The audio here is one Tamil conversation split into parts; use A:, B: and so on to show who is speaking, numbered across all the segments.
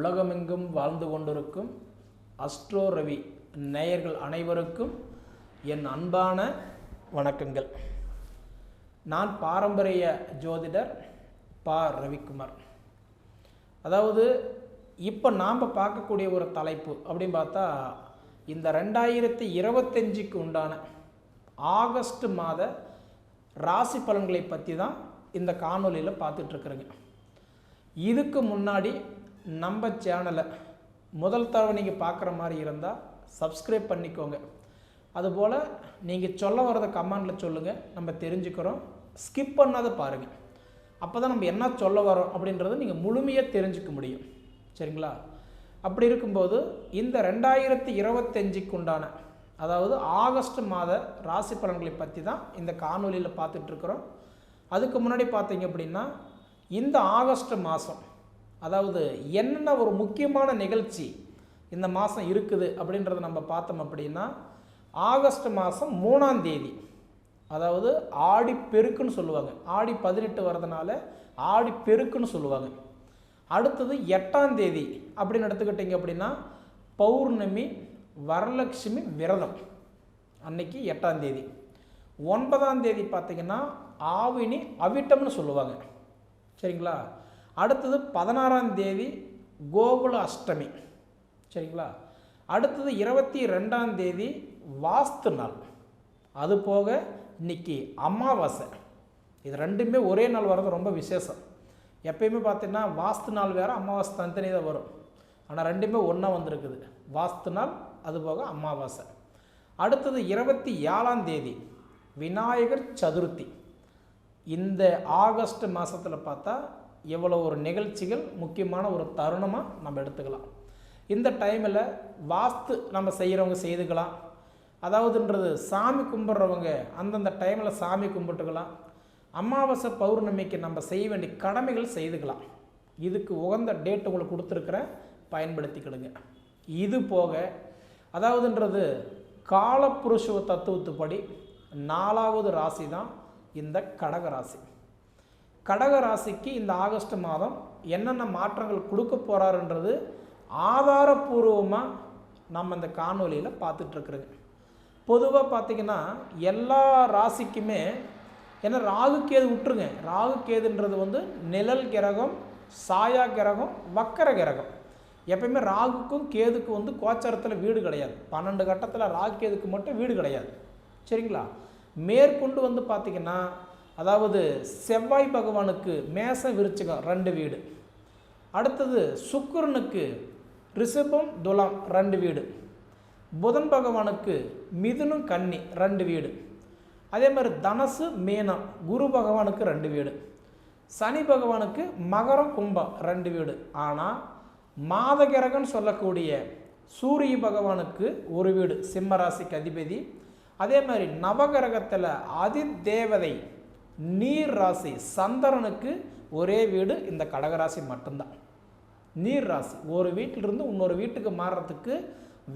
A: உலகமெங்கும் வாழ்ந்து கொண்டிருக்கும் அஸ்ட்ரோ ரவி நேயர்கள் அனைவருக்கும் என் அன்பான வணக்கங்கள். நான் பாரம்பரிய ஜோதிடர் பா. ரவிக்குமார். அதாவது இப்போ நாம் பார்க்கக்கூடிய ஒரு தலைப்பு அப்படின்னு பார்த்தா இந்த ரெண்டாயிரத்தி இருபத்தஞ்சுக்கு உண்டான ஆகஸ்ட் மாத ராசி பலன்களை பற்றி தான் இந்த காணொலியில் பார்த்துட்ருக்குறேங்க இதுக்கு முன்னாடி நம்ம சேனலை முதல் தடவை நீங்கள் பார்க்குற மாதிரி இருந்தால் சப்ஸ்கிரைப் பண்ணிக்கோங்க. அதுபோல் நீங்கள் சொல்ல வரத கமெண்டில் சொல்லுங்கள் நம்ம தெரிஞ்சுக்கிறோம். ஸ்கிப் பண்ணாத பாருங்கள் அப்போ தான் நம்ம என்ன சொல்ல வரோம் அப்படின்றத நீங்கள் முழுமையாக தெரிஞ்சுக்க முடியும். சரிங்களா? அப்படி இருக்கும்போது இந்த ரெண்டாயிரத்தி இருபத்தஞ்சுக்கு உண்டான அதாவது ஆகஸ்ட் மாத ராசி பலன்களை பற்றி தான் இந்த காணொலியில் பார்த்துட்ருக்குறோம் அதுக்கு முன்னாடி பார்த்தீங்க அப்படின்னா இந்த ஆகஸ்ட் மாதம் அதாவது என்னென்ன ஒரு முக்கியமான நிகழ்ச்சி இந்த மாதம் இருக்குது அப்படின்றத நம்ம பார்த்தோம் அப்படின்னா ஆகஸ்ட் மாதம் மூணாம் தேதி. அதாவது ஆடி பெருக்குன்னு சொல்லுவாங்க. ஆடி பதினெட்டு வரதுனால ஆடி பெருக்குன்னு சொல்லுவாங்க. அடுத்தது எட்டாம் தேதி அப்படின்னு எடுத்துக்கிட்டிங்க அப்படின்னா பௌர்ணமி வரலட்சுமி விரதம். அன்னைக்கு எட்டாம் தேதி. ஒன்பதாம் தேதி பார்த்தீங்கன்னா ஆவினி அவிட்டம்னு சொல்லுவாங்க. சரிங்களா? அடுத்தது பதினாறாம் தேதி கோகுல அஷ்டமி. சரிங்களா? அடுத்தது இருபத்தி ரெண்டாம் தேதி வாஸ்து நாள். அது போக இன்னைக்கு அமாவாசை. இது ரெண்டுமே ஒரே நாள் வர்றது ரொம்ப விசேஷம். எப்பயுமே பார்த்தீங்கன்னா வாஸ்து நாள் வேறு அமாவாசை தனித்தனி தான் வரும். ஆனால் ரெண்டுமே ஒன்றா வந்திருக்குது. வாஸ்து நாள் அது போக அமாவாசை. அடுத்தது இருபத்தி ஏழாம் தேதி விநாயகர் சதுர்த்தி. இந்த ஆகஸ்ட் மாதத்தில் பார்த்தா எவ்வளோ ஒரு நிகழ்ச்சிகள் முக்கியமான ஒரு தருணமாக நம்ம எடுத்துக்கலாம். இந்த டைமில் வாஸ்து நம்ம செய்கிறவங்க செய்துக்கலாம். அதாவதுன்றது சாமி கும்பிட்றவங்க அந்தந்த டைமில் சாமி கும்பிட்டுக்கலாம். அமாவாசை பௌர்ணமிக்கு நம்ம செய்ய வேண்டிய கடமைகள் செய்துக்கலாம். இதுக்கு உகந்த டேட் உங்களுக்கு கொடுத்துருக்குறேன். பயன்படுத்திக்கிடுங்க. இது போக அதாவதுன்றது காலப்புருஷ தத்துவத்துப்படி நாலாவது ராசி தான் இந்த கடக ராசி கடக ராசிக்கு இந்த ஆகஸ்ட் மாதம் என்னென்ன மாற்றங்கள் கொடுக்க போகிறாருன்றது ஆதாரபூர்வமாக நம்ம இந்த காணொலியில் பார்த்துட்ருக்குறோங்க பொதுவாக பார்த்திங்கன்னா எல்லா ராசிக்குமே ஏன்னா ராகு கேது விட்டுருங்க ராகு கேதுன்றது வந்து நிழல் கிரகம் சாயா கிரகம் வக்கர கிரகம். எப்பயுமே ராகுக்கும் கேதுக்கும் வந்து கோச்சாரத்தில் வீடு கிடையாது. பன்னெண்டு கட்டத்தில் ராகு கேதுக்கு மட்டும் வீடு கிடையாது. சரிங்களா? மேற்கொண்டு வந்து பார்த்திங்கன்னா அதாவது செவ்வாய் பகவானுக்கு மேச விருச்சிகம் ரெண்டு வீடு. அடுத்தது சுக்கரனுக்கு ரிஷபம் துலாம் ரெண்டு வீடு. புதன் பகவானுக்கு மிதுனும் கன்னி ரெண்டு வீடு. அதே மாதிரி தனசு மீனம் குரு பகவானுக்கு ரெண்டு வீடு. சனி பகவானுக்கு மகரம் கும்பம் ரெண்டு வீடு. ஆனால் மாதகிரகன் சொல்லக்கூடிய சூரிய பகவானுக்கு ஒரு வீடு சிம்ம ராசிக்கு அதிபதி. அதே மாதிரி நவகிரகத்தில் அதிதேவதை நீர் ராசி சந்திரனுக்கு ஒரே வீடு இந்த கடகராசி மட்டும்தான். நீர் ராசி ஒரு வீட்டிலிருந்து இன்னொரு வீட்டுக்கு மாறுறதுக்கு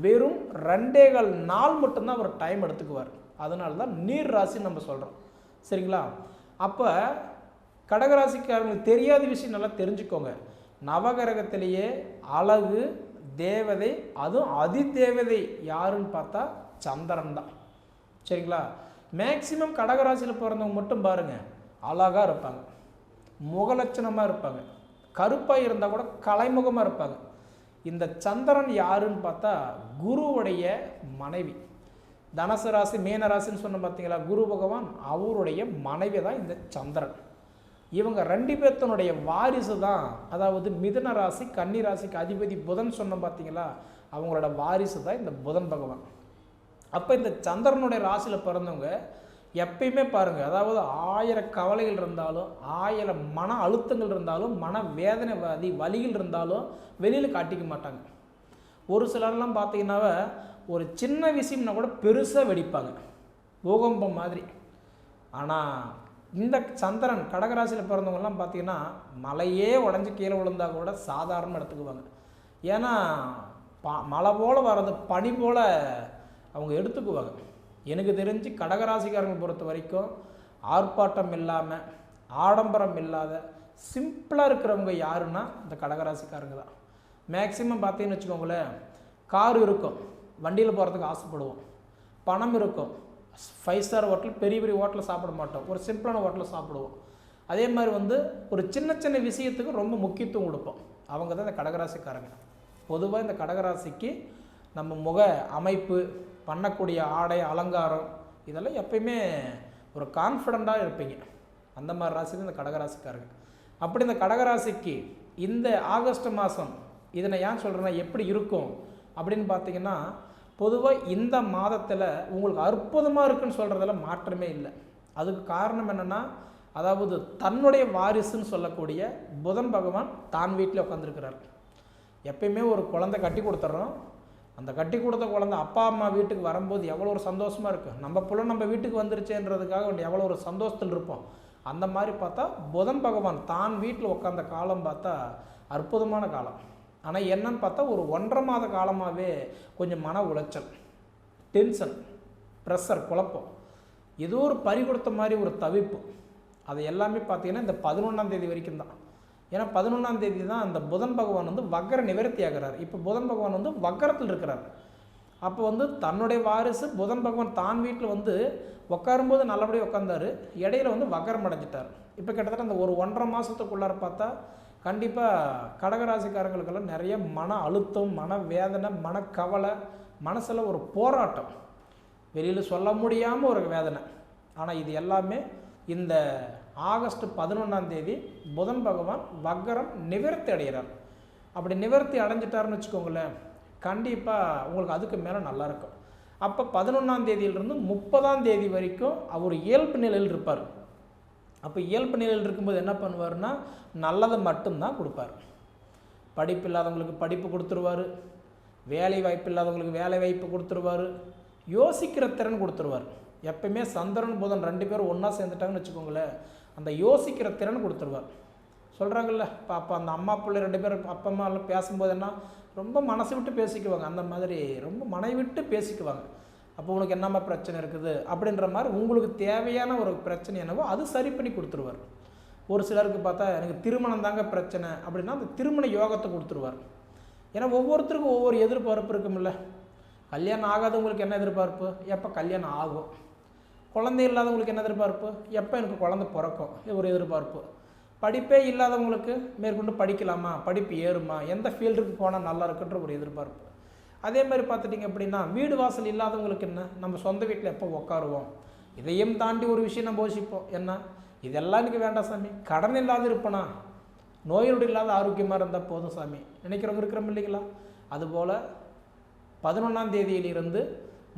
A: வெறும் ரெண்டே கால் நாள் மட்டும்தான் அவர் டைம் எடுத்துக்குவார். அதனால தான் நீர் ராசின்னு நம்ம சொல்கிறோம் சரிங்களா? அப்போ கடகராசிக்காரங்களுக்கு தெரியாத விஷயம் நல்லா தெரிஞ்சுக்கோங்க. நவகிரகத்திலேயே அழகு தேவதை அதுவும் அதி தேவதை யாருன்னு பார்த்தா சந்திரன் தான். சரிங்களா? மேக்சிமம் கடகராசியில் பிறந்தவங்க மட்டும் பாருங்கள் அழகாக இருப்பாங்க. முகலட்சணமாக இருப்பாங்க. கருப்பாக இருந்தால் கூட கலைமுகமாக இருப்பாங்க. இந்த சந்திரன் யாருன்னு பார்த்தா குருவுடைய மனைவி. தனசு ராசி மீன ராசின்னு சொன்ன பார்த்தீங்களா? குரு பகவான் அவருடைய மனைவி தான் இந்த சந்திரன். இவங்க ரெண்டு பேர்த்தனுடைய வாரிசு தான். அதாவது மிதன ராசி கன்னி ராசிக்கு அதிபதி புதன் சொன்ன பார்த்தீங்களா? அவங்களோட வாரிசு தான் இந்த புதன் பகவான். அப்போ இந்த சந்திரனுடைய ராசியில் பிறந்தவங்க எப்பயுமே பாருங்கள் அதாவது ஆயிரம் கவலைகள் இருந்தாலும் ஆயிரம் மன அழுத்தங்கள் இருந்தாலும் மன வேதனை வலி வலிகள் இருந்தாலும் வெளியில் காட்டிக்க மாட்டாங்க. ஒரு சிலர்லாம் பார்த்தீங்கன்னாவ ஒரு சின்ன விஷயம்னா கூட பெருசாக வெடிப்பாங்க. பூகம்பம் மாதிரி. ஆனால் இந்த சந்திரன் கடகராசியில் பிறந்தவங்கலாம் பார்த்தீங்கன்னா மலையே உடஞ்சி கீழே விழுந்தா கூட சாதாரணமாக எடுத்துக்குவாங்க. ஏன்னா ப மழை போல் வர்றது பனி போல் அவங்க எடுத்துக்குவாங்க. எனக்கு தெரிஞ்சு கடகராசிக்காரங்களை பொறுத்த வரைக்கும் ஆர்ப்பாட்டம் இல்லாமல் ஆடம்பரம் இல்லாத சிம்பிளாக இருக்கிறவங்க யாருன்னா இந்த கடகராசிக்காரங்க தான். மேக்சிமம் பார்த்தீங்கன்னு வச்சுக்கோங்களேன் கார் இருக்கும். வண்டியில் போகிறதுக்கு ஆசைப்படுவோம். பணம் இருக்கும். ஃபைவ் ஸ்டார் ஹோட்டல் பெரிய பெரிய ஹோட்டலில் சாப்பிட மாட்டோம். ஒரு சிம்பிளான ஹோட்டலில் சாப்பிடுவோம். அதே மாதிரி வந்து ஒரு சின்ன சின்ன விஷயத்துக்கு ரொம்ப முக்கியத்துவம் கொடுப்போம். அவங்க தான் இந்த கடகராசிக்காரங்க. பொதுவாக இந்த கடகராசிக்கு நம்ம முக அமைப்பு பண்ணக்கூடிய ஆடை அலங்காரம் இதெல்லாம் எப்பயுமே ஒரு கான்ஃபிடண்ட்டாக இருப்பீங்க. அந்த மாதிரி ராசி தான் இந்த கடகராசிக்காரங்க. அப்படி இந்த கடகராசிக்கு இந்த ஆகஸ்ட் மாதம் இதனை ஏன் சொல்கிறேன்னா எப்படி இருக்கும் அப்படின்னு பார்த்தீங்கன்னா பொதுவாக இந்த மாதத்தில் உங்களுக்கு அற்புதமாக இருக்குன்னு சொல்கிறதுல மாற்றமே இல்லை. அதுக்கு காரணம் என்னென்னா அதாவது தன்னுடைய வாரிசுன்னு சொல்லக்கூடிய புதன் பகவான் தான் வீட்டில் உட்காந்துருக்கிறார் எப்பயுமே ஒரு குழந்தை கட்டி கொடுத்துட்றோம் அந்த கட்டி கொடுத்த குழந்தை அப்பா அம்மா வீட்டுக்கு வரும்போது எவ்வளோ ஒரு சந்தோஷமாக இருக்குது நம்ம புள்ள நம்ம வீட்டுக்கு வந்துருச்சேன்றதுக்காக வேண்டி எவ்வளோ ஒரு சந்தோஷத்தில் இருப்போம். அந்த மாதிரி பார்த்தா புதன் பகவான் தான் வீட்டில் உட்காந்த காலம் பார்த்தா அற்புதமான காலம். ஆனால் என்னன்னு பார்த்தா ஒரு ஒன்றரை மாத காலமாகவே கொஞ்சம் மன உளைச்சல் டென்ஷன் ப்ரெஷர் குழப்பம். ஏதோ ஒரு பறி கொடுத்த மாதிரி ஒரு தவிப்பு. அது எல்லாமே பார்த்தீங்கன்னா இந்த பதினொன்றாம் தேதி வரைக்கும் தான். ஏன்னா பதினொன்றாம் தேதி தான் அந்த புதன் பகவான் வந்து வக்கர நிவர்த்தி ஆகிறார். இப்போ புதன் பகவான் வந்து வக்கரத்தில் இருக்கிறார். அப்போ வந்து தன்னுடைய வாரிசு புதன் பகவான் தான் வீட்டில் வந்து உட்காரும்போது நல்லபடியாக உட்காந்தாரு இடையில வந்து வக்கரம் அடைஞ்சிட்டார். இப்போ கிட்டத்தட்ட அந்த ஒரு ஒன்றரை மாதத்துக்குள்ளார பார்த்தா கண்டிப்பாக கடகராசிக்காரங்களுக்கெல்லாம் நிறைய மன அழுத்தம் மன வேதனை மனக்கவலை மனசில் ஒரு போராட்டம். வெளியில் சொல்ல முடியாமல் ஒரு வேதனை. ஆனால் இது எல்லாமே இந்த ஆகஸ்ட் பதினொன்றாம் தேதி புதன் பகவான் வக்கரம் நிவர்த்தி அடைகிறார். அப்படி நிவர்த்தி அடைஞ்சிட்டாருன்னு வச்சுக்கோங்களேன் கண்டிப்பாக உங்களுக்கு அதுக்கு மேலே நல்லாயிருக்கும் அப்போ பதினொன்றாம் தேதியிலிருந்து முப்பதாம் தேதி வரைக்கும் அவர் இயல்பு நிலையில் இருப்பார். அப்போ இயல்பு நிலையில் இருக்கும்போது என்ன பண்ணுவார்னா நல்லதை மட்டும்தான் கொடுப்பார். படிப்பு இல்லாதவங்களுக்கு படிப்பு கொடுத்துருவார். வேலை வாய்ப்பு இல்லாதவங்களுக்கு வேலை வாய்ப்பு கொடுத்துருவார். யோசிக்கிற திறன் கொடுத்துருவார். எப்பயுமே சந்திரன் புதன் ரெண்டு பேரும் ஒன்றா சேர்ந்துட்டாங்கன்னு வச்சுக்கோங்களேன் அந்த யோசிக்கிற திறன் கொடுத்துருவார். சொல்கிறாங்கல்ல இப்போ அப்போ அந்த அம்மா பிள்ளை ரெண்டு பேரும் அப்பா அம்மா எல்லாம் பேசும்போது என்ன ரொம்ப மனசு விட்டு பேசிக்குவாங்க. அந்த மாதிரி ரொம்ப மனை விட்டு பேசிக்குவாங்க. அப்போ உனக்கு என்னம்மா பிரச்சனை இருக்குது? அப்படின்ற மாதிரி உங்களுக்கு தேவையான ஒரு பிரச்சனை என்னவோ அது சரி பண்ணி கொடுத்துருவார். ஒரு சிலருக்கு பார்த்தா எனக்கு திருமணம் தாங்க பிரச்சனை அப்படின்னா அந்த திருமண யோகத்தை கொடுத்துருவார். ஏன்னா ஒவ்வொருத்தருக்கும் ஒவ்வொரு எதிர்பார்ப்பு இருக்கும்ல. கல்யாணம் ஆகாதவங்களுக்கு என்ன எதிர்பார்ப்பு? எப்போ கல்யாணம் ஆகும்? குழந்தை இல்லாதவங்களுக்கு என்ன எதிர்பார்ப்பு? எப்போ எனக்கு குழந்தை பிறக்கும்? இது ஒரு எதிர்பார்ப்பு. படிப்பே இல்லாதவங்களுக்கு மேற்கொண்டு படிக்கலாமா? படிப்பு ஏறுமா? எந்த ஃபீல்டுக்கு போனால் நல்லா இருக்குன்ற ஒரு எதிர்பார்ப்பு. அதே மாதிரி பார்த்துட்டிங்க அப்படின்னா வீடு வாசல் இல்லாதவங்களுக்கு என்ன? நம்ம சொந்த வீட்டில் எப்போ உட்காருவோம் இதையும் தாண்டி ஒரு விஷயம் நம்ம யோசிப்போம். என்ன? இதெல்லாம் எனக்கு வேண்டாம் சாமி. கடன் இல்லாத இருப்பனா? நோயோடு இல்லாத ஆரோக்கியமாக இருந்தால் போதும் சாமி. நினைக்கிறவங்க இருக்கிறோம் இல்லைங்களா? அதுபோல் பதினொன்றாம் தேதியிலிருந்து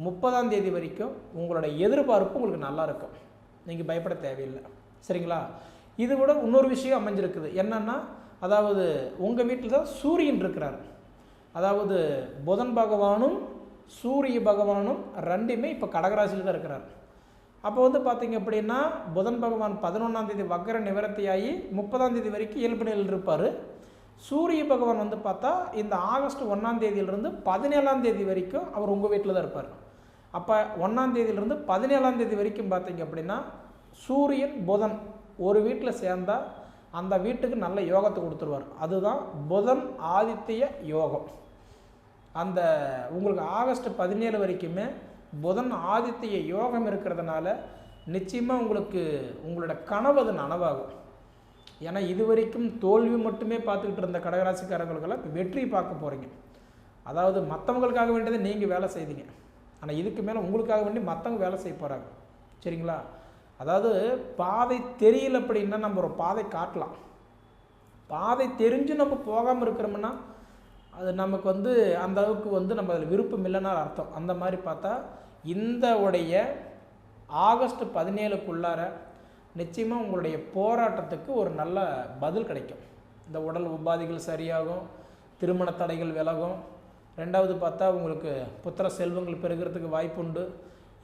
A: முப்பதாம் தேதி வரைக்கும் உங்களோட எதிர்பார்ப்பு உங்களுக்கு நல்லா இருக்கும். நீங்கள் பயப்பட தேவையில்லை. சரிங்களா? இது விட இன்னொரு விஷயம் அமைஞ்சிருக்குது. என்னென்னா அதாவது உங்கள் வீட்டில் தான் சூரியன் இருக்கிறார். அதாவது புதன் பகவானும் சூரிய பகவானும் ரெண்டுமே இப்போ கடகராசியில் தான் இருக்கிறார். அப்போ வந்து பார்த்தீங்க அப்படின்னா புதன் பகவான் பதினொன்றாம் தேதி வக்கர நிவர்த்தியாகி முப்பதாம் தேதி வரைக்கும் இயல்பு நிலையில் இருப்பார். சூரிய பகவான் வந்து பார்த்தா இந்த ஆகஸ்ட் ஒன்றாம் தேதியிலிருந்து பதினேழாம் தேதி வரைக்கும் அவர் உங்கள் வீட்டில் தான் இருப்பார். அப்போ ஒன்றாந்தேதியிலிருந்து பதினேழாந்தேதி பதினேழாம் தேதி வரைக்கும் பார்த்தீங்க அப்படின்னா சூரியன் புதன் ஒரு வீட்டில் சேர்ந்தால் அந்த வீட்டுக்கு நல்ல யோகத்தை கொடுத்துருவார். அதுதான் புதன் ஆதித்ய யோகம். அந்த உங்களுக்கு ஆகஸ்ட் பதினேழு வரைக்குமே புதன் ஆதித்ய யோகம் இருக்கிறதுனால நிச்சயமாக உங்களுக்கு உங்களோட கனவு அது நனவாகும். ஏன்னா இது வரைக்கும் தோல்வி மட்டுமே பார்த்துக்கிட்டு இருந்த கடகராசிக்காரங்களுக்கெல்லாம் இப்போ வெற்றி பார்க்க போகிறீங்க அதாவது மற்றவங்களுக்காக வேண்டியதை நீங்கள் வேலை செய்தீங்க. ஆனால் இதுக்கு மேலே உங்களுக்காக வேண்டி மற்றவங்க வேலை செய்ய போகிறாங்க சரிங்களா? அதாவது பாதை தெரியல அப்படின்னா நம்ம ஒரு பாதை காட்டலாம். பாதை தெரிஞ்சு நம்ம போகாமல் இருக்கிறோம்னா அது நமக்கு வந்து அந்த அளவுக்கு வந்து நம்ம அதில் விருப்பம் இல்லைன்னா அர்த்தம். அந்த மாதிரி பார்த்தா இந்த உடைய ஆகஸ்ட் பதினேழுக்குள்ளார நிச்சயமாக உங்களுடைய போராட்டத்துக்கு ஒரு நல்ல பதில் கிடைக்கும். இந்த உடல் உபாதைகள் சரியாகும் திருமண தடைகள் விலகும் ரெண்டாவது பார்த்தா உங்களுக்கு புத்திர செல்வங்கள் பெருகிறதுக்கு வாய்ப்புண்டு.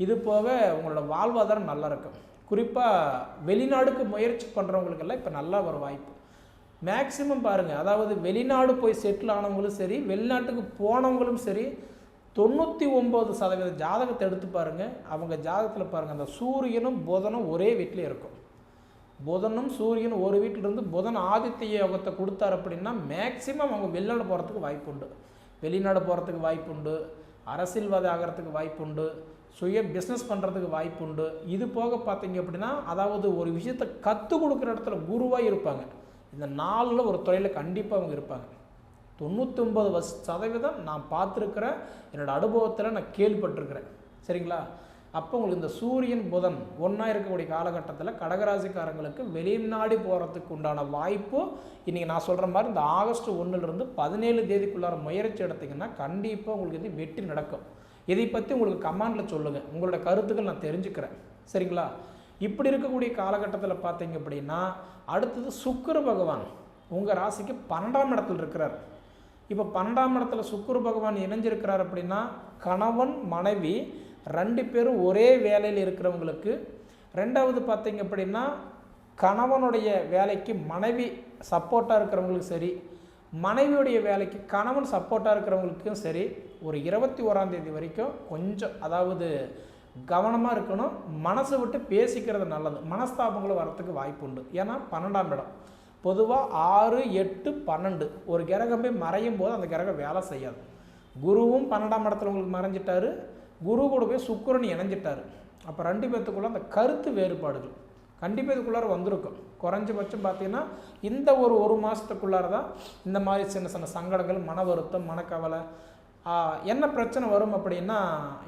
A: இது போக உங்களோட வாழ்வாதாரம் நல்லா இருக்கும். குறிப்பாக வெளிநாடுக்கு முயற்சி பண்ணுறவங்களுக்கெல்லாம் இப்போ நல்லா ஒரு வாய்ப்பு. மேக்சிமம் பாருங்கள் அதாவது வெளிநாடு போய் செட்டில் ஆனவங்களும் சரி வெளிநாட்டுக்கு போனவங்களும் சரி தொண்ணூற்றி ஒம்பது சதவீத ஜாதகத்தை எடுத்து பாருங்கள் அவங்க ஜாதகத்தில் பாருங்கள் அந்த சூரியனும் புதனும் ஒரே வீட்டிலே இருக்கும். புதனும் சூரியனும் ஒரு வீட்டிலிருந்து புதன் ஆதித்ய யோகத்தை கொடுத்தார் அப்படின்னா மேக்சிமம் அவங்க வெளிநாடு போகிறதுக்கு வாய்ப்பு உண்டு வெளிநாடு போகிறதுக்கு வாய்ப்புண்டு அரசியல்வாதி ஆகிறதுக்கு வாய்ப்பு உண்டு சுய பிஸ்னஸ் பண்ணுறதுக்கு வாய்ப்புண்டு. இது போக பார்த்தீங்க அப்படின்னா அதாவது ஒரு விஷயத்தை கற்றுக் கொடுக்குற இடத்துல குருவாக இருப்பாங்க. இந்த நாளில் ஒரு துறையில் கண்டிப்பாக அவங்க இருப்பாங்க. தொண்ணூற்றொம்பது வஸ் சதவீதம் நான் பார்த்துருக்குறேன் என்னோடய அனுபவத்தில் நான் கேள்விப்பட்டிருக்கிறேன். சரிங்களா? அப்போ உங்களுக்கு இந்த சூரியன் புதன் ஒன்றா இருக்கக்கூடிய காலகட்டத்தில் கடகராசிக்காரங்களுக்கு வெளிநாடு போகிறதுக்கு உண்டான வாய்ப்பு இன்றைக்கி நான் சொல்கிற மாதிரி இந்த ஆகஸ்ட் ஒன்றுலேருந்து பதினேழு தேதிக்குள்ளார முயற்சி எடுத்திங்கன்னா கண்டிப்பாக உங்களுக்கு இது வெற்றி நடக்கும். இதை பற்றி உங்களுக்கு கமாண்டில் சொல்லுங்கள் உங்களோட கருத்துக்கள் நான் தெரிஞ்சுக்கிறேன். சரிங்களா? இப்படி இருக்கக்கூடிய காலகட்டத்தில் பார்த்தீங்க அப்படின்னா அடுத்தது சுக்கர பகவான். உங்கள் ராசிக்கு பன்னெண்டாம் இடத்துல இருக்கிறார். இப்போ பன்னெண்டாம் இடத்துல சுக்குரு பகவான் இணைஞ்சிருக்கிறார் அப்படின்னா கணவன் மனைவி ரெண்டு பேரும் ஒரே வேலையில் இருக்கிறவங்களுக்கு ரெண்டாவது பார்த்தீங்க அப்படின்னா கணவனுடைய வேலைக்கு மனைவி சப்போர்ட்டாக இருக்கிறவங்களுக்கும் சரி மனைவியுடைய வேலைக்கு கணவன் சப்போர்ட்டாக இருக்கிறவங்களுக்கும் சரி ஒரு இருபத்தி ஓராம் தேதி வரைக்கும் கொஞ்சம் அதாவது கவனமாக இருக்கணும் மனசை விட்டு பேசிக்கிறது நல்லது. மனஸ்தாபங்களும் வரத்துக்கு வாய்ப்பு உண்டு. ஏன்னா பன்னெண்டாம் இடம். பொதுவாக ஆறு எட்டு பன்னெண்டு. ஒரு கிரகம் போய் மறையும் போது அந்த கிரகம் வேலை செய்யாது. குருவும் பன்னெண்டாம் இடத்துல உங்களுக்கு மறைஞ்சிட்டாரு. குரு கூட போய் சுக்கரன் இணைஞ்சிட்டாரு. அப்போ ரெண்டு பேர்த்துக்குள்ளே அந்த கருத்து வேறுபாடுகள் கண்டிப்பாக இதுக்குள்ளார வந்திருக்கும். குறைஞ்சபட்சம் பார்த்தீங்கன்னா இந்த ஒரு ஒரு மாதத்துக்குள்ளார தான் இந்த மாதிரி சின்ன சின்ன சங்கடங்கள் மன வருத்தம் மனக்கவலை என்ன பிரச்சனை வரும் அப்படின்னா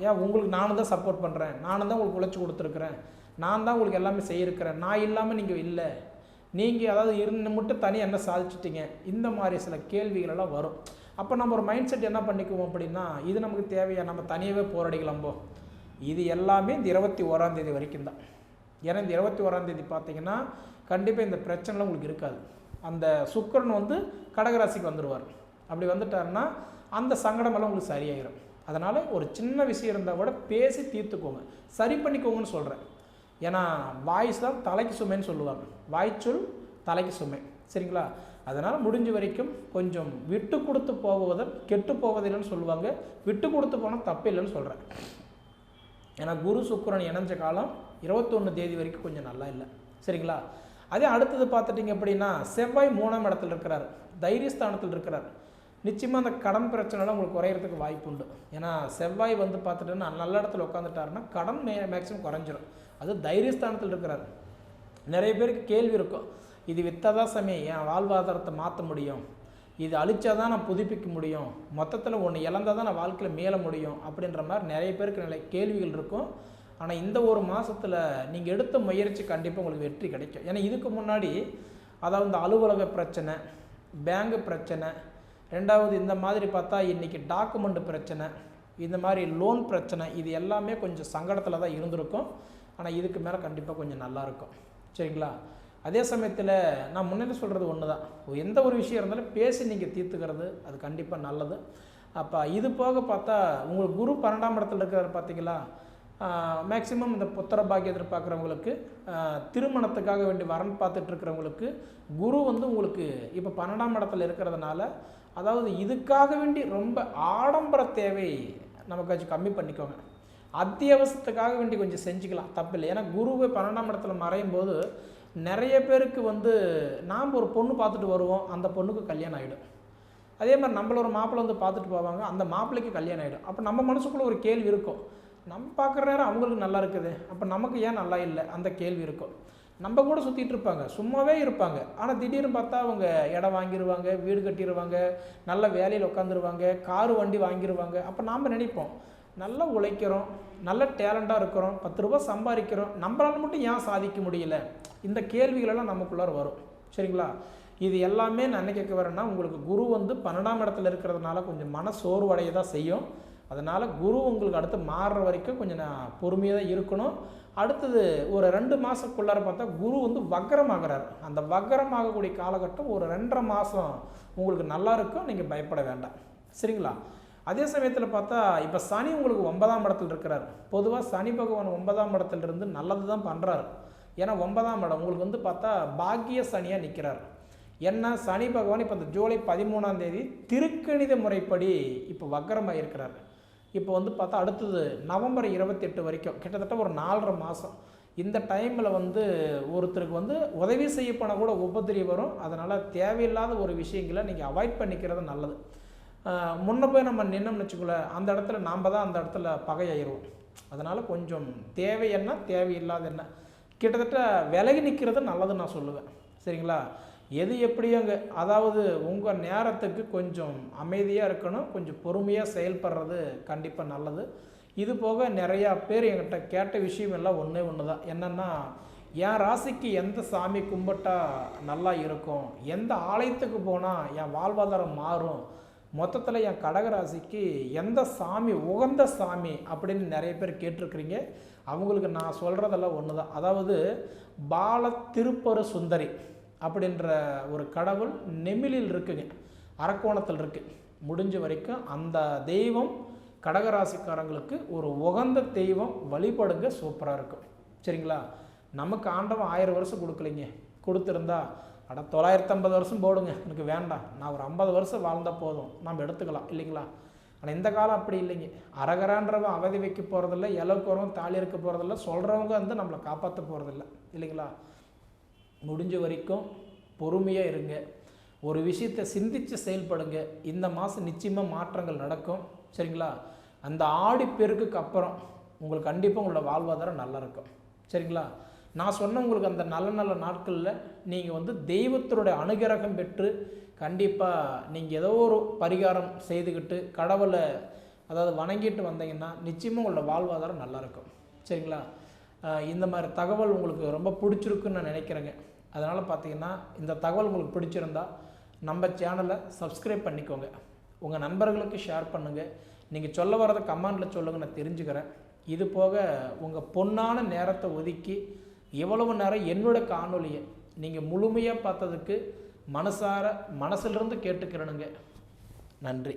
A: ஏன் உங்களுக்கு நானும் தான் சப்போர்ட் பண்ணுறேன் நானும் தான் உங்களுக்கு உழைச்சி கொடுத்துருக்குறேன். நான் தான் உங்களுக்கு எல்லாமே செய்யிருக்கிறேன். நான் இல்லாமல் நீங்கள் இல்லை. நீங்கள் அதாவது இருந்து மட்டும் தனியாக என்ன சாதிச்சிட்டீங்க? இந்த மாதிரி சில கேள்விகளெல்லாம் வரும். அப்போ நம்ம ஒரு மைண்ட் செட் என்ன பண்ணிக்குவோம் அப்படின்னா இது நமக்கு தேவையா? நம்ம தனியாகவே போராடிக்கலாம்போ இது எல்லாமே இந்த இருபத்தி ஓராம் தேதி வரைக்கும் தான். ஏன்னா இந்த இருபத்தி ஓராம் தேதி பார்த்தீங்கன்னா கண்டிப்பாக இந்த பிரச்சனைலாம் உங்களுக்கு இருக்காது. அந்த சுக்கிரன் வந்து கடகராசிக்கு வந்துடுவார் அப்படி வந்துட்டாருன்னா அந்த சங்கடமெல்லாம் உங்களுக்கு சரியாயிடும் அதனால் ஒரு சின்ன விஷயம் இருந்தால் கூட பேசி தீர்த்துக்கோங்க. சரி பண்ணிக்கோங்கன்னு சொல்கிறேன் ஏன்னா வாய்ஸ் தான் தலைக்கு சுமைன்னு சொல்லுவாங்க. வாய்ச்சொல் தலைக்கு சுமை. சரிங்களா? அதனால் முடிஞ்ச வரைக்கும் கொஞ்சம் விட்டு கொடுத்து போவதை கெட்டு போவதில்லைன்னு சொல்லுவாங்க. விட்டு கொடுத்து போனால் தப்பு இல்லைன்னு சொல்கிறேன் ஏன்னா குரு சுக்கரன் இணைஞ்ச காலம் இருபத்தொன்று தேதி வரைக்கும் கொஞ்சம் நல்லா இல்லை. சரிங்களா? அதே அடுத்தது பார்த்துட்டிங்க அப்படின்னா செவ்வாய் மூணாம் இடத்துல இருக்கிறார். தைரியஸ்தானத்தில் இருக்கிறார். நிச்சயமாக அந்த கடன் பிரச்சனைலாம் உங்களுக்கு குறையிறதுக்கு வாய்ப்பு உண்டு. ஏன்னா செவ்வாய் வந்து பார்த்துட்டுன்னா நல்ல இடத்துல உட்காந்துட்டாருன்னா கடன் மே மேக்ஸிமம் குறைஞ்சிரும். அது தைரியஸ்தானத்தில் இருக்கிறார். நிறைய பேருக்கு கேள்வி இருக்கும். இது வித்தாதான் சாமி என் வாழ்வாதாரத்தை மாற்ற முடியும். இது அழிச்சாதான் நான் புதுப்பிக்க முடியும். மொத்தத்தில் ஒன்று இழந்தால் தான் நான் வாழ்க்கையில் மேல முடியும் அப்படின்ற மாதிரி நிறைய பேருக்கு நிலை கேள்விகள் இருக்கும். ஆனால் இந்த ஒரு மாதத்தில் நீங்கள் எடுத்த முயற்சி கண்டிப்பாக உங்களுக்கு வெற்றி கிடைக்கும். ஏன்னா இதுக்கு முன்னாடி அதாவது இந்த அலுவலக பிரச்சனை பேங்கு பிரச்சனை ரெண்டாவது இந்த மாதிரி பார்த்தா இன்றைக்கி டாக்குமெண்ட் பிரச்சனை இந்த மாதிரி லோன் பிரச்சனை இது எல்லாமே கொஞ்சம் சங்கடத்தில் தான் இருந்திருக்கும். ஆனால் இதுக்கு மேலே கண்டிப்பாக கொஞ்சம் நல்லா இருக்கும். சரிங்களா? அதே சமயத்தில் நான் முன்னாடி சொல்கிறது ஒன்று தான் எந்த ஒரு விஷயம் இருந்தாலும் பேசி நீங்கள் தீர்த்துக்கிறது அது கண்டிப்பாக நல்லது. அப்போ இது போக பார்த்தா உங்களுக்கு குரு பன்னெண்டாம் இடத்துல இருக்கிறார் பார்த்தீங்களா மேக்சிமம் இந்த புத்திர பாக்கியம் எதிர்பார்க்குறவங்களுக்கு திருமணத்துக்காக வேண்டி வரன் பார்த்துட்டு இருக்கிறவங்களுக்கு குரு வந்து உங்களுக்கு இப்போ பன்னெண்டாம் இடத்துல இருக்கிறதுனால அதாவது இதுக்காக வேண்டி ரொம்ப ஆடம்பர தேவை நமக்கு கொஞ்சம் கம்மி பண்ணிக்கோங்க. அத்தியாவசியத்துக்காக வேண்டி கொஞ்சம் செஞ்சுக்கலாம் தப்பில்லை. ஏன்னா குருவை பன்னெண்டாம் இடத்துல மறையும் போது நிறைய பேருக்கு வந்து நாம் ஒரு பொண்ணு பார்த்துட்டு வருவோம் அந்த பொண்ணுக்கு கல்யாணம் ஆகிடும் அதே மாதிரி நம்மள ஒரு மாப்பிள்ளை வந்து பார்த்துட்டு போவாங்க அந்த மாப்பிள்ளைக்கு கல்யாணம் ஆகிடும் அப்போ நம்ம மனசுக்குள்ளே ஒரு கேள்வி இருக்கும். நம்ம பார்க்குற நேரம் அவங்களுக்கு நல்லா இருக்குது அப்போ நமக்கு ஏன் நல்லா இல்லை? அந்த கேள்வி இருக்கும். நம்ம கூட சுற்றிட்டு இருப்பாங்க சும்மாவே இருப்பாங்க. ஆனால் திடீர்னு பார்த்தா அவங்க இடம் வாங்கிடுவாங்க வீடு கட்டிடுவாங்க நல்ல வேலையில் உட்காந்துருவாங்க காரு வண்டி வாங்கிடுவாங்க அப்போ நாம் நினைப்போம் நல்லா உழைக்கிறோம் நல்ல டேலண்டாக இருக்கிறோம் பத்து ரூபா சம்பாதிக்கிறோம் நம்மளால் மட்டும் ஏன் சாதிக்க முடியல? இந்த கேள்விகளெல்லாம் நமக்குள்ளார வரும். சரிங்களா? இது எல்லாமே நான் என்ன கேட்க வரேன்னா உங்களுக்கு குரு வந்து பன்னெண்டாம் இடத்துல இருக்கிறதுனால கொஞ்சம் மன சோர்வடைய தான் செய்யும். அதனால் குரு உங்களுக்கு அடுத்து மாறுற வரைக்கும் கொஞ்சம் நான் பொறுமையாக தான் இருக்கணும். அடுத்தது ஒரு ரெண்டு மாதக்குள்ளார பார்த்தா குரு வந்து வக்கரமாகிறார். அந்த வக்கரமாகக்கூடிய காலகட்டம் ஒரு ரெண்டரை மாதம் உங்களுக்கு நல்லா இருக்கும் நீங்கள் பயப்பட வேண்டாம். சரிங்களா? அதே சமயத்தில் பார்த்தா இப்போ சனி உங்களுக்கு ஒன்பதாம் இடத்துல இருக்கிறார். பொதுவாக சனி பகவான் ஒன்பதாம் இடத்துல இருந்து நல்லது தான் பண்ணுறாரு ஏன்னா ஒன்பதாம் இடம் உங்களுக்கு வந்து பார்த்தா பாக்கிய சனியாக நிற்கிறார் என்ன சனி பகவான் இப்போ இந்த ஜூலை பதிமூணாம் தேதி திருக்கணித முறைப்படி இப்போ வக்கரமாக இருக்கிறார். இப்போ வந்து பார்த்தா அடுத்தது நவம்பர் இருபத்தெட்டு வரைக்கும் கிட்டத்தட்ட ஒரு நாலரை மாதம் இந்த டைமில் வந்து ஒருத்தருக்கு வந்து உதவி செய்ய போனால் கூட உபத்திரி வரும். அதனால் தேவையில்லாத ஒரு விஷயங்களை நீங்கள் அவாய்ட் பண்ணிக்கிறது நல்லது. முன்ன போய் நம்ம நின்னோம்னு வச்சுக்கோல அந்த இடத்துல நாம் தான் அந்த இடத்துல பகையாயிருவோம் அதனால் கொஞ்சம் தேவை என்ன தேவையில்லாத என்ன? கிட்டத்தட்ட விலகி நிற்கிறது நல்லதுன்னு நான் சொல்லுவேன். சரிங்களா? எது எப்படியோங்க? அதாவது உங்கள் நேரத்துக்கு கொஞ்சம் அமைதியாக இருக்கணும் கொஞ்சம் பொறுமையாக செயல்படுறது கண்டிப்பாக நல்லது. இது போக நிறையா பேர் என்கிட்ட கேட்ட விஷயம் எல்லாம் ஒன்றே ஒன்று தான் என்னென்னா என் ராசிக்கு எந்த சாமி கும்பிட்டா நல்லா இருக்கும்? எந்த ஆலயத்துக்கு போனால் என் வாழ்வாதாரம் மாறும்? மொத்தத்தில் என் கடகராசிக்கு எந்த சாமி உகந்த சாமி அப்படின்னு நிறைய பேர் கேட்டிருக்கிறீங்க. அவங்களுக்கு நான் சொல்கிறதெல்லாம் ஒன்று தான் அதாவது பால திருப்பரு சுந்தரி அப்படின்ற ஒரு கடவுள் நெமிலில் இருக்குங்க. அரக்கோணத்தில் இருக்குது முடிஞ்ச வரைக்கும் அந்த தெய்வம் கடகராசிக்காரங்களுக்கு ஒரு உகந்த தெய்வம் வழிபடுங்க சூப்பராக இருக்கும். சரிங்களா? நமக்கு ஆண்டவன் ஆயிரம் வருஷம் கொடுக்கலைங்க. கொடுத்துருந்தா அட தொள்ளாயிரத்தி ஐம்பது வருஷம் போடுங்க. எனக்கு வேண்டாம். நான் ஒரு ஐம்பது வருஷம் வாழ்ந்தால் போதும். நம்ம எடுத்துக்கலாம். இல்லைங்களா? ஆனால் இந்த காலம் அப்படி இல்லைங்க. அரகரான்றவன் அவதி வைக்க போகிறதில்ல இலக்குறவன் தாலி இருக்க போகிறதில்ல சொல்கிறவங்க வந்து நம்மளை காப்பாற்ற போகிறதில்ல இல்லைங்களா? முடிஞ்ச வரைக்கும் பொறுமையாக இருங்க. ஒரு விஷயத்தை சிந்தித்து செயல்படுங்க. இந்த மாதம் நிச்சயமாக மாற்றங்கள் நடக்கும். சரிங்களா? அந்த ஆடி பெருக்குக்கு அப்புறம் உங்களுக்கு கண்டிப்பாக உங்களோட வாழ்வாதாரம் நல்லா இருக்கும். சரிங்களா? நான் சொன்ன உங்களுக்கு அந்த நல்ல நல்ல நாட்களில் நீங்கள் வந்து தெய்வத்தினுடைய அனுகிரகம் பெற்று கண்டிப்பாக நீங்கள் ஏதோ ஒரு பரிகாரம் செய்துக்கிட்டு கடவுளை அதாவது வணங்கிட்டு வந்தீங்கன்னா நிச்சயமாக உங்களோட வாழ்வாதாரம் நல்லாயிருக்கும் சரிங்களா? இந்த மாதிரி தகவல் உங்களுக்கு ரொம்ப பிடிச்சிருக்குன்னு நான் நினைக்கிறேங்க. அதனால் பார்த்தீங்கன்னா இந்த தகவல் உங்களுக்கு பிடிச்சிருந்தா நம்ம சேனலை சப்ஸ்கிரைப் பண்ணிக்கோங்க. உங்கள் நண்பர்களுக்கு ஷேர் பண்ணுங்கள் நீங்கள் சொல்ல வரதை கமெண்டில் சொல்லுங்கள் நான் தெரிஞ்சுக்கிறேன். இது போக உங்கள் பொன்னான நேரத்தை ஒதுக்கி எவ்வளவு நேரம் என்னோட காணொலியை நீங்கள் முழுமையாக பார்த்ததுக்கு மனசார மனசிலிருந்து கேட்டுக்கிறேனுங்க. நன்றி.